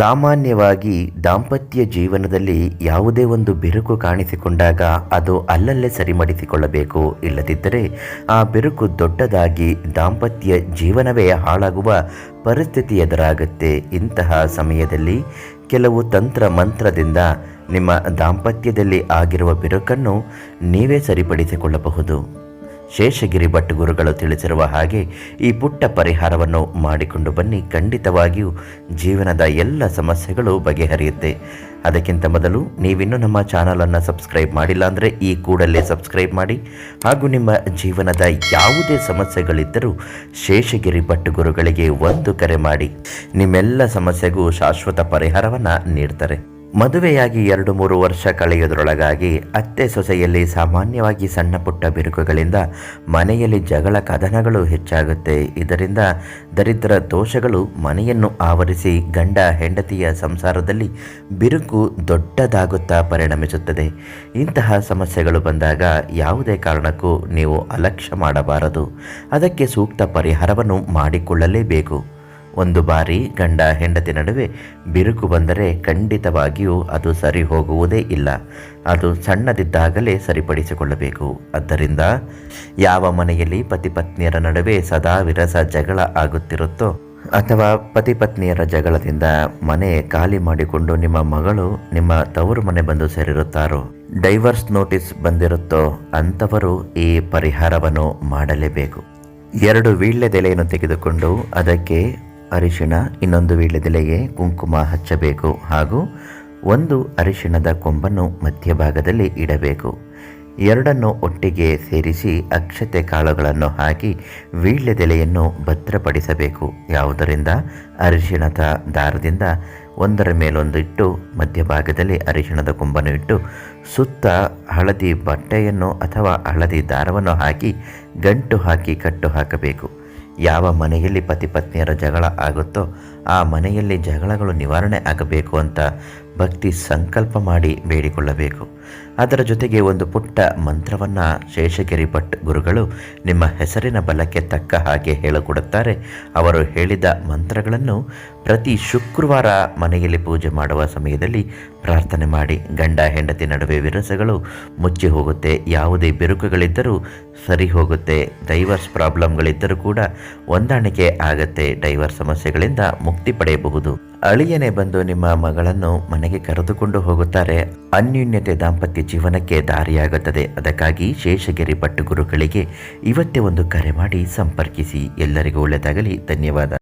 ಸಾಮಾನ್ಯವಾಗಿ ದಾಂಪತ್ಯ ಜೀವನದಲ್ಲಿ ಯಾವುದೇ ಒಂದು ಬಿರುಕು ಕಾಣಿಸಿಕೊಂಡಾಗ ಅದು ಅಲ್ಲಲ್ಲೇ ಸರಿಮಡಿಸಿಕೊಳ್ಳಬೇಕು. ಇಲ್ಲದಿದ್ದರೆ ಆ ಬಿರುಕು ದೊಡ್ಡದಾಗಿ ದಾಂಪತ್ಯ ಜೀವನವೇ ಹಾಳಾಗುವ ಪರಿಸ್ಥಿತಿ ಎದುರಾಗುತ್ತೆ. ಇಂತಹ ಸಮಯದಲ್ಲಿ ಕೆಲವು ತಂತ್ರ ಮಂತ್ರದಿಂದ ನಿಮ್ಮ ದಾಂಪತ್ಯದಲ್ಲಿ ಆಗಿರುವ ಬಿರುಕನ್ನು ನೀವೇ ಸರಿಪಡಿಸಿಕೊಳ್ಳಬಹುದು. ಶೇಷಗಿರಿ ಭಟ್ ಗುರುಗಳು ತಿಳಿಸಿರುವ ಹಾಗೆ ಈ ಪುಟ್ಟ ಪರಿಹಾರವನ್ನು ಮಾಡಿಕೊಂಡು ಬನ್ನಿ. ಖಂಡಿತವಾಗಿಯೂ ಜೀವನದ ಎಲ್ಲ ಸಮಸ್ಯೆಗಳು ಬಗೆಹರಿಯುತ್ತೆ. ಅದಕ್ಕಿಂತ ಮೊದಲು ನೀವಿನ್ನೂ ನಮ್ಮ ಚಾನಲನ್ನು ಸಬ್ಸ್ಕ್ರೈಬ್ ಮಾಡಿಲ್ಲ ಅಂದರೆ ಈ ಕೂಡಲೇ ಸಬ್ಸ್ಕ್ರೈಬ್ ಮಾಡಿ. ಹಾಗೂ ನಿಮ್ಮ ಜೀವನದ ಯಾವುದೇ ಸಮಸ್ಯೆಗಳಿದ್ದರೂ ಶೇಷಗಿರಿ ಭಟ್ ಗುರುಗಳಿಗೆ ಒಂದು ಕರೆ ಮಾಡಿ. ನಿಮ್ಮೆಲ್ಲ ಸಮಸ್ಯೆಗೂ ಶಾಶ್ವತ ಪರಿಹಾರವನ್ನು ನೀಡ್ತಾರೆ. ಮದುವೆಯಾಗಿ ಎರಡು ಮೂರು ವರ್ಷ ಕಳೆಯುವುದರೊಳಗಾಗಿ ಅತ್ತೆ ಸೊಸೆಯಲ್ಲಿ ಸಾಮಾನ್ಯವಾಗಿ ಸಣ್ಣ ಪುಟ್ಟ ಬಿರುಕುಗಳಿಂದ ಮನೆಯಲ್ಲಿ ಜಗಳ ಕದನಗಳು ಹೆಚ್ಚಾಗುತ್ತೆ. ಇದರಿಂದ ದರಿದ್ರ ದೋಷಗಳು ಮನೆಯನ್ನು ಆವರಿಸಿ ಗಂಡ ಹೆಂಡತಿಯ ಸಂಸಾರದಲ್ಲಿ ಬಿರುಕು ದೊಡ್ಡದಾಗುತ್ತಾ ಪರಿಣಮಿಸುತ್ತದೆ. ಇಂತಹ ಸಮಸ್ಯೆಗಳು ಬಂದಾಗ ಯಾವುದೇ ಕಾರಣಕ್ಕೂ ನೀವು ಅಲಕ್ಷ್ಯ ಮಾಡಬಾರದು. ಅದಕ್ಕೆ ಸೂಕ್ತ ಪರಿಹಾರವನ್ನು ಮಾಡಿಕೊಳ್ಳಲೇಬೇಕು. ಒಂದು ಬಾರಿ ಗಂಡ ಹೆಂಡತಿ ನಡುವೆ ಬಿರುಕು ಬಂದರೆ ಖಂಡಿತವಾಗಿಯೂ ಅದು ಸರಿ ಹೋಗುವುದೇ ಇಲ್ಲ. ಅದು ಸಣ್ಣದಿದ್ದಾಗಲೇ ಸರಿಪಡಿಸಿಕೊಳ್ಳಬೇಕು. ಆದ್ದರಿಂದ ಯಾವ ಮನೆಯಲ್ಲಿ ಪತಿಪತ್ನಿಯರ ನಡುವೆ ಸದಾ ವಿರಸ ಜಗಳ ಆಗುತ್ತಿರುತ್ತೋ ಅಥವಾ ಪತಿಪತ್ನಿಯರ ಜಗಳದಿಂದ ಮನೆ ಖಾಲಿ ಮಾಡಿಕೊಂಡು ನಿಮ್ಮ ಮಗಳು ನಿಮ್ಮ ತವರು ಮನೆ ಬಂದು ಸೇರಿರುತ್ತಾರೋ? Divorce notice ಬಂದಿರುತ್ತೋ? ಅಂಥವರು ಈ ಪರಿಹಾರವನ್ನು ಮಾಡಲೇಬೇಕು. ಎರಡು ವೀಳ್ಯದೆಲೆಯನ್ನು ತೆಗೆದುಕೊಂಡು ಅದಕ್ಕೆ ಅರಿಶಿಣ ಇನ್ನೊಂದು ವೀಳ್ಯದೆಲೆಗೆ ಕುಂಕುಮ ಹಚ್ಚಬೇಕು ಹಾಗೂ ಒಂದು ಅರಿಶಿಣದ ಕೊಂಬನ್ನು ಮಧ್ಯಭಾಗದಲ್ಲಿ ಇಡಬೇಕು. ಎರಡನ್ನು ಒಟ್ಟಿಗೆ ಸೇರಿಸಿ ಅಕ್ಷತೆ ಕಾಳುಗಳನ್ನು ಹಾಕಿ ವೀಳ್ಯದೆಲೆಯನ್ನು ಭದ್ರಪಡಿಸಬೇಕು. ಯಾವುದರಿಂದ? ಅರಿಶಿಣದ ದಾರದಿಂದ ಒಂದರ ಮೇಲೊಂದು ಇಟ್ಟು ಮಧ್ಯಭಾಗದಲ್ಲಿ ಅರಿಶಿಣದ ಕೊಂಬನ್ನು ಇಟ್ಟು ಸುತ್ತ ಹಳದಿ ಬಟ್ಟೆಯನ್ನು ಅಥವಾ ಹಳದಿ ದಾರವನ್ನು ಹಾಕಿ ಗಂಟು ಹಾಕಿ ಕಟ್ಟು ಹಾಕಬೇಕು. ಯಾವ ಮನೆಯಲ್ಲಿ ಪತಿ ಪತ್ನಿಯರ ಜಗಳ ಆಗುತ್ತೋ ಆ ಮನೆಯಲ್ಲಿ ಜಗಳಗಳು ನಿವಾರಣೆ ಆಗಬೇಕು ಅಂತ ಭಕ್ತಿ ಸಂಕಲ್ಪ ಮಾಡಿ ಬೇಡಿಕೊಳ್ಳಬೇಕು. ಅದರ ಜೊತೆಗೆ ಒಂದು ಪುಟ್ಟ ಮಂತ್ರವನ್ನು ಶೇಷಗಿರಿ ಭಟ್ ಗುರುಗಳು ನಿಮ್ಮ ಹೆಸರಿನ ಬಲಕ್ಕೆ ತಕ್ಕ ಹಾಗೆ ಹೇಳಿಕೊಡುತ್ತಾರೆ. ಅವರು ಹೇಳಿದ ಮಂತ್ರಗಳನ್ನು ಪ್ರತಿ ಶುಕ್ರವಾರ ಮನೆಯಲ್ಲಿ ಪೂಜೆ ಮಾಡುವ ಸಮಯದಲ್ಲಿ ಪ್ರಾರ್ಥನೆ ಮಾಡಿ, ಗಂಡ ಹೆಂಡತಿ ನಡುವೆ ವಿರಸಗಳು ಮುಚ್ಚಿ ಹೋಗುತ್ತೆ, ಯಾವುದೇ ಬಿರುಕುಗಳಿದ್ದರೂ ಸರಿ ಹೋಗುತ್ತೆ, ಡೈವರ್ಸ್ ಪ್ರಾಬ್ಲಮ್ಗಳಿದ್ದರೂ ಕೂಡ ಹೊಂದಾಣಿಕೆ ಆಗುತ್ತೆ, ಡೈವರ್ಸ್ ಸಮಸ್ಯೆಗಳಿಂದ ಮುಕ್ತಿ ಪಡೆಯಬಹುದು. ಅಳಿಯನೆ ಬಂದು ನಿಮ್ಮ ಮಗಳನ್ನು ಮನೆಗೆ ಕರೆದುಕೊಂಡು ಹೋಗುತ್ತಾರೆ. ಅನ್ಯೂನ್ಯತೆ ದಾಂಪತ್ಯ ಜೀವನಕ್ಕೆ ದಾರಿಯಾಗುತ್ತದೆ. ಅದಕ್ಕಾಗಿ ಶೇಷಗಿರಿ ಪಟ್ಟುಗುರುಗಳಿಗೆ ಗುರುಗಳಿಗೆ ಇವತ್ತೇ ಒಂದು ಕರೆ ಮಾಡಿ ಸಂಪರ್ಕಿಸಿ. ಎಲ್ಲರಿಗೂ ಒಳ್ಳೆಯದಾಗಲಿ. ಧನ್ಯವಾದ.